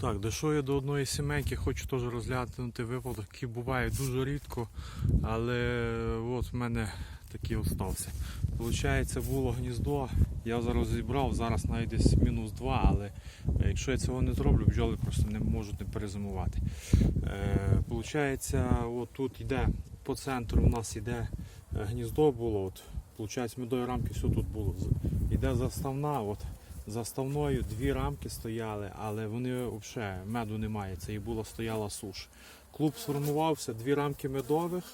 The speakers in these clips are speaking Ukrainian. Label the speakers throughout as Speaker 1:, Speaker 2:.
Speaker 1: Так, дійшов я до одної сімейки, хочу теж розглянути випадок, які бувають дуже рідко, але от в мене такий остався. Получається, було гніздо, я зараз зібрав, зараз навіть десь мінус 2, але е, якщо я цього не зроблю, бджоли просто не можуть не перезимувати. Е, от тут йде по центру у нас йде е, гніздо було. От, Получається, медові рамки все тут було. Йде заставна, от заставною дві рамки стояли, але вони взагалі меду немає. Це і була стояла суш. Клуб сформувався, дві рамки медових,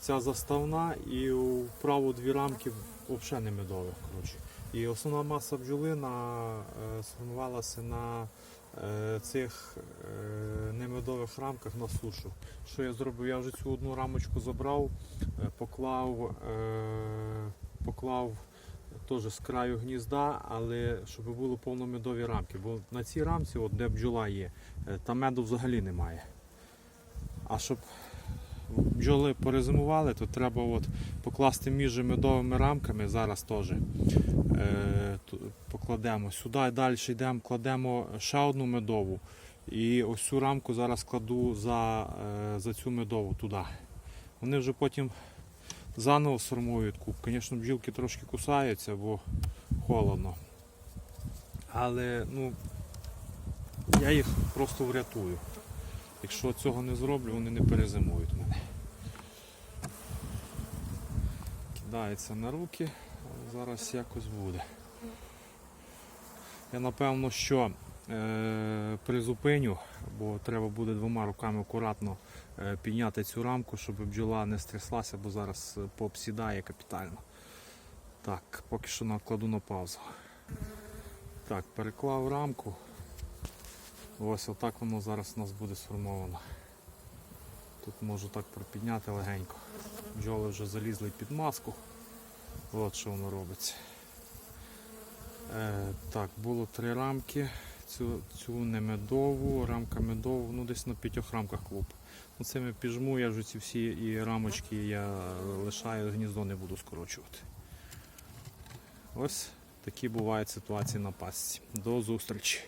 Speaker 1: ця заставна і вправо дві рамки взагалі не медових. Коротше. І основна маса бджолина е, сформувалася на е, цих е, немедових рамках на сушу. Що я зробив? Я вже цю одну рамочку забрав, е, поклав, е, поклав теж з краю гнізда, але щоб було повномедові рамки. Бо на цій рамці, от де бджола є, е, там меду взагалі немає. А щоб бджоли порезимували, то треба от покласти між медовими рамками, зараз теж е, покладемо. Сюди далі йдемо, кладемо ще одну медову. І ось цю рамку зараз кладу за, е, за цю медову туди. Вони вже потім заново сформують куб. Звісно, бджілки трошки кусаються, бо холодно. Але ну, я їх просто врятую. Якщо цього не зроблю, вони не перезимують мене. Кидається на руки, зараз якось буде. Я напевно, що призупиню, бо треба буде двома руками акуратно е, підняти цю рамку, щоб бджола не стряслася, бо зараз е, пообсідає капітально. Так, поки що накладу на паузу. Так, переклав рамку. Ось отак воно зараз у нас буде сформовано. Тут можу так пропідняти легенько. Бджоли вже залізли під маску. От що воно робиться. Е, так, було три рамки. Цю, цю не медову, рамка медову, ну десь на п'ятьох рамках клуб. Ну, ми піжму, я вже ці всі і рамочки я лишаю, гніздо не буду скорочувати. Ось такі бувають ситуації на пасці. До зустрічі!